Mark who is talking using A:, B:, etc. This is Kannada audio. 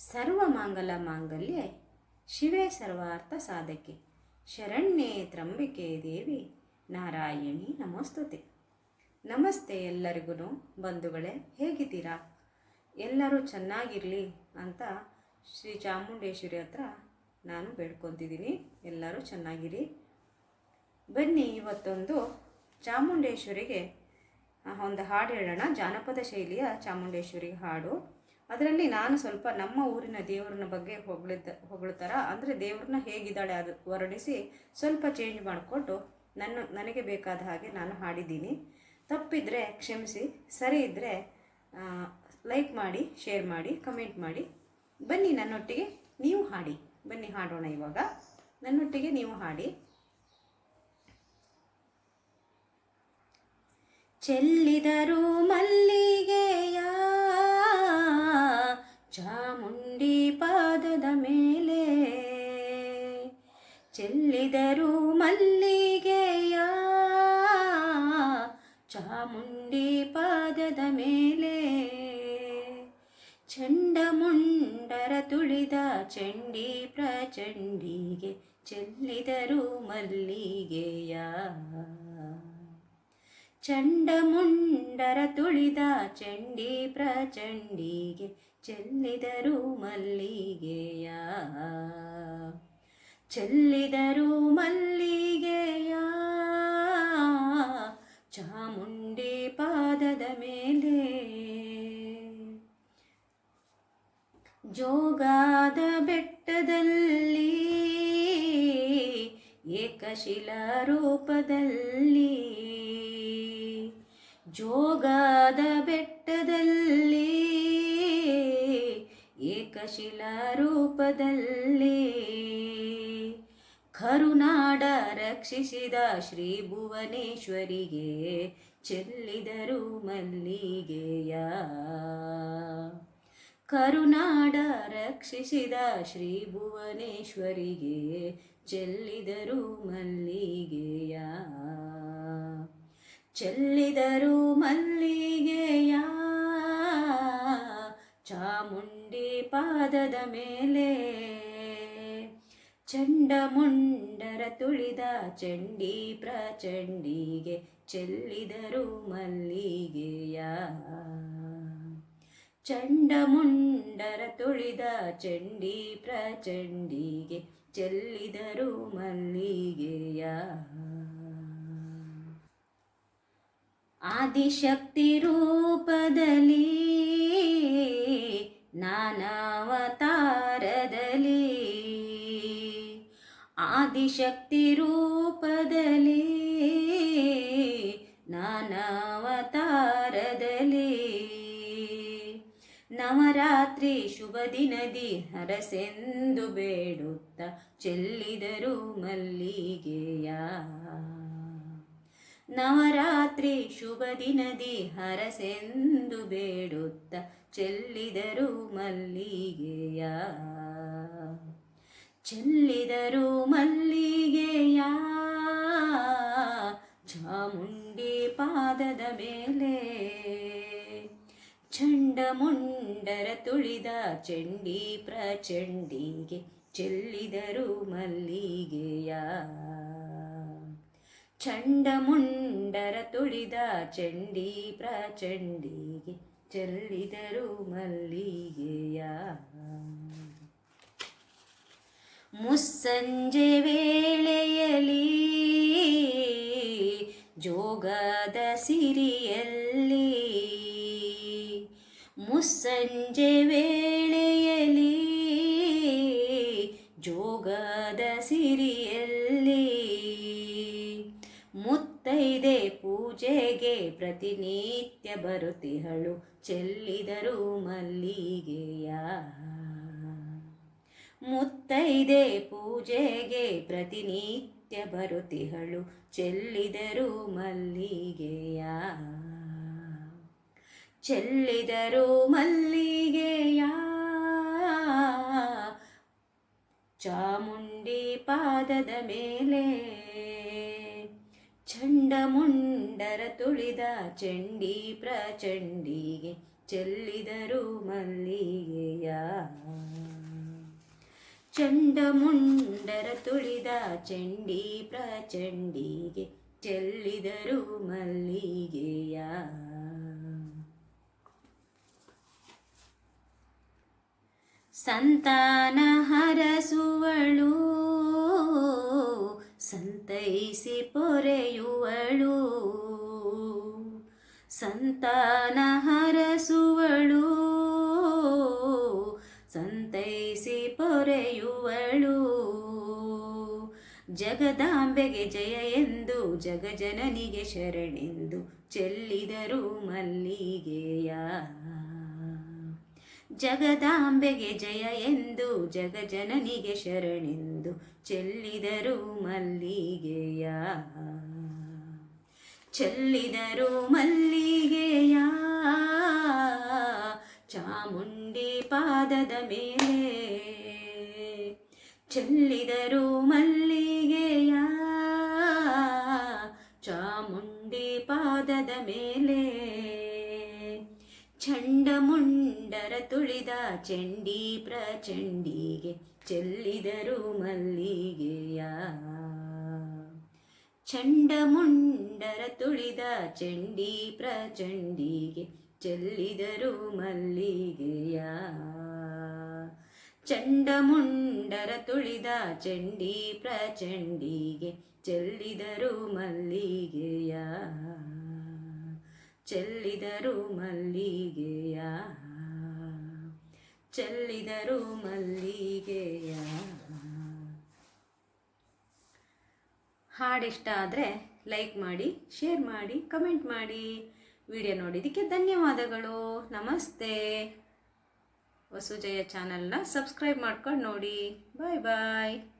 A: ಸರ್ವಮಾಂಗಲ ಮಾಂಗಲ್ಯೆ ಶಿವೇ ಸರ್ವಾರ್ಥ ಸಾಧಕೆ. ಶರಣ್ಯೇ ತ್ರಂಬಿಕೆ ದೇವಿ. ನಾರಾಯಣಿ ನಮಸ್ತುತೆ. ನಮಸ್ತೆ ಎಲ್ಲರಿಗೂ ಬಂಧುಗಳೇ, ಹೇಗಿದ್ದೀರಾ? ಎಲ್ಲರೂ ಚೆನ್ನಾಗಿರಲಿ ಅಂತ ಶ್ರೀ ಚಾಮುಂಡೇಶ್ವರಿ ಹತ್ರ ನಾನು ಬೇಡ್ಕೊತಿದ್ದೀನಿ. ಎಲ್ಲರೂ ಚೆನ್ನಾಗಿರಿ. ಬನ್ನಿ, ಇವತ್ತೊಂದು ಚಾಮುಂಡೇಶ್ವರಿಗೆ ಒಂದು ಹಾಡು ಹೇಳೋಣ. ಜಾನಪದ ಶೈಲಿಯ ಚಾಮುಂಡೇಶ್ವರಿ ಹಾಡು. ಅದರಲ್ಲಿ ನಾನು ಸ್ವಲ್ಪ ನಮ್ಮ ಊರಿನ ದೇವರನ ಬಗ್ಗೆ ಹೊಗಳಿದ್ದ ಹೊಗಳ್ತಾರ ಅಂದರೆ ದೇವ್ರನ್ನ ಹೇಗಿದ್ದಾಳೆ ಅದು ಹೊರಡಿಸಿ ಸ್ವಲ್ಪ ಚೇಂಜ್ ಮಾಡಿಕೊಟ್ಟು ನನ್ನ, ನನಗೆ ಬೇಕಾದ ಹಾಗೆ ನಾನು ಹಾಡಿದ್ದೀನಿ. ತಪ್ಪಿದರೆ ಕ್ಷಮಿಸಿ, ಸರಿ ಇದ್ದರೆ ಲೈಕ್ ಮಾಡಿ ಶೇರ್ ಮಾಡಿ ಕಮೆಂಟ್ ಮಾಡಿ. ಬನ್ನಿ ನನ್ನೊಟ್ಟಿಗೆ ನೀವು ಹಾಡಿ. ಬನ್ನಿ ಹಾಡೋಣ ಇವಾಗ. ನನ್ನೊಟ್ಟಿಗೆ ನೀವು ಹಾಡಿ. ಚೆಲ್ಲಿದರು ಮಲ್ಲಿಗೆಯ ಚೆಲ್ಲಿದರು ಮಲ್ಲಿಗೆಯ ಚಾಮುಂಡಿ ಪಾದದ ಮೇಲೆ. ಚಂಡಮುಂಡರ ತುಳಿದ ಚಂಡಿ ಪ್ರಚಂಡಿಗೆ ಚೆಲ್ಲಿದರು ಮಲ್ಲಿಗೆಯ. ಚಂಡಮುಂಡರ ತುಳಿದ ಚಂಡಿ ಪ್ರಚಂಡಿಗೆ ಚೆಲ್ಲಿದರು ಮಲ್ಲಿಗೆಯ. ಚೆಲ್ಲಿದರು ಮಲ್ಲಿಗೆಯ ಚಾಮುಂಡಿ ಪಾದದ ಮೇಲೆ. ಜೋಗಾದ ಬೆಟ್ಟದಲ್ಲಿ ಏಕಶಿಲಾ ರೂಪದಲ್ಲಿ. ಜೋಗಾದ ಬೆಟ್ಟದಲ್ಲಿ ಏಕಶಿಲಾ ರೂಪದಲ್ಲಿ. ಕರುನಾಡ ರಕ್ಷಿಸಿದ ಶ್ರೀ ಭುವನೇಶ್ವರಿಗೆ ಚೆಲ್ಲಿದರು ಮಲ್ಲಿಗೆಯ. ಕರುನಾಡ ರಕ್ಷಿಸಿದ ಶ್ರೀ ಭುವನೇಶ್ವರಿಗೆ ಚೆಲ್ಲಿದರು ಮಲ್ಲಿಗೆಯ. ಚೆಲ್ಲಿದರು ಮಲ್ಲಿಗೆಯ. ಚಾಮುಂಡಿ ಪಾದದ ಮೇಲೆ ಚಂಡಮುಂಡರ ತುಳಿದ ಚಂಡಿ ಪ್ರಚಂಡಿಗೆ ಚೆಲ್ಲಿದರು ಮಲ್ಲಿಗೆಯ. ಚಂಡಮುಂಡರ ತುಳಿದ ಚಂಡಿ ಪ್ರಚಂಡಿಗೆ ಚೆಲ್ಲಿದರು ಮಲ್ಲಿಗೆಯ. ಆದಿಶಕ್ತಿ ರೂಪದಲ್ಲಿ ನಾನಾವತಾರದಲ್ಲಿ ಆದಿಶಕ್ತಿ ರೂಪದಲ್ಲಿ ನಾನಾವತಾರದಲ್ಲಿ. ನವರಾತ್ರಿ ಶುಭ ದಿನದಿ ಹರಸೆಂದು ಬೇಡುತ್ತ ಚೆಲ್ಲಿದರು ಮಲ್ಲಿಗೆಯ. ನವರಾತ್ರಿ ಶುಭ ದಿನದಿ ಹರಸೆಂದು ಬೇಡುತ್ತ ಚೆಲ್ಲಿದರು ಮಲ್ಲಿಗೆಯ. ಚೆಲ್ಲಿದರು ಮಲ್ಲಿಗೆಯ ಚಾಮುಂಡಿ ಪಾದದ ಮೇಲೆ. ಚಂಡಮುಂಡರ ತುಳಿದ ಚಂಡಿ ಪ್ರಚಂಡಿಗೆ ಚೆಲ್ಲಿದರು ಮಲ್ಲಿಗೆಯ. ಚಂಡಮುಂಡರ ತುಳಿದ ಚಂಡಿ ಪ್ರಚಂಡಿಗೆ ಚೆಲ್ಲಿದರು ಮಲ್ಲಿಗೆಯ ಮುಸ್ಸಂಜೆ ವೇಳೆಯಲಿ ಜೋಗದ ಸಿರಿಯಲ್ಲಿ ಮುಸ್ಸಂಜೆ ವೇಳೆಯಲಿ ಜೋಗದ ಸಿರಿಯಲ್ಲಿ ಮುತ್ತೈದೆ ಪೂಜೆಗೆ ಪ್ರತಿನಿತ್ಯ ಬರುತ್ತಿಹಳು ಚೆಲ್ಲಿದರು ಮಲ್ಲಿಗೆಯ ಮುತ್ತೈದೆ ಪೂಜೆಗೆ ಪ್ರತಿನಿತ್ಯ ಬರುತಿಹಳು ಚೆಲ್ಲಿದರು ಮಲ್ಲಿಗೆಯ. ಚೆಲ್ಲಿದರು ಮಲ್ಲಿಗೆಯ. ಚಾಮುಂಡಿ ಪಾದದ ಮೇಲೆ ಚಂಡಮುಂಡರ ತುಳಿದ ಚಂಡಿ ಪ್ರಚಂಡಿಗೆ ಚೆಲ್ಲಿದರು ಮಲ್ಲಿಗೆಯ. ಚಂಡಮುಂಡರ ತುಳಿದ ಚಂಡಿ ಪ್ರಚಂಡಿಗೆ ಚೆಲ್ಲಿದರು ಮಲ್ಲಿಗೆಯ. ಸಂತಾನ ಹರಸುವಳು ಸಂತೈಸಿ ಪೊರೆಯುವಳು. ಸಂತಾನ ಹರಸುವಳು ಪೊರೆಯುವಳು ಜಗದಾಂಬೆಗೆ ಜಯ ಎಂದು ಜಗಜನನಿಗೆ ಶರಣೆಂದು ಚೆಲ್ಲಿದರು ಮಲ್ಲಿಗೆಯ. ಜಗದಾಂಬೆಗೆ ಜಯ ಎಂದು ಜಗಜನನಿಗೆ ಶರಣೆಂದು ಚೆಲ್ಲಿದರು ಮಲ್ಲಿಗೆಯ. ಚೆಲ್ಲಿದರು ಮಲ್ಲಿಗೆಯ. ಚಾಮುಂಡಿ ಪಾದದ ಮೇಲೆ ಚೆಲ್ಲಿದರು ಮಲ್ಲಿಗೆಯ ಚಾಮುಂಡಿ ಪಾದದ ಮೇಲೆ ಚಂಡಮುಂಡರ ತುಳಿದ ಚಂಡಿ ಪ್ರಚಂಡಿಗೆ ಚೆಲ್ಲಿದರು ಮಲ್ಲಿಗೆಯ ಚಂಡಮುಂಡರ ತುಳಿದ ಚಂಡಿ ಪ್ರಚಂಡಿಗೆ ಚೆಲ್ಲಿದರು ಮಲ್ಲಿಗೆಯ ಚಂಡಮುಂಡರ ತುಳಿದ ಚಂಡಿ ಪ್ರಚಂಡಿಗೆ ಚೆಲ್ಲಿದರು ಮಲ್ಲಿಗೆಯ ಚೆಲ್ಲಿದರು ಮಲ್ಲಿಗೆಯ ಚೆಲ್ಲಿದರು ಮಲ್ಲಿಗೆಯ. ಹಾಡಿಷ್ಟ ಆದರೆ ಲೈಕ್ ಮಾಡಿ ಶೇರ್ ಮಾಡಿ ಕಮೆಂಟ್ ಮಾಡಿ. ವಿಡಿಯೋ ನೋಡಿದ್ದಕ್ಕೆ ಧನ್ಯವಾದಗಳು. ನಮಸ್ತೆ. ವಸುಜಯ ಚಾನಲ್ನ ಸಬ್ಸ್ಕ್ರೈಬ್ ಮಾಡ್ಕೊಂಡು ನೋಡಿ. ಬಾಯ್ ಬಾಯ್.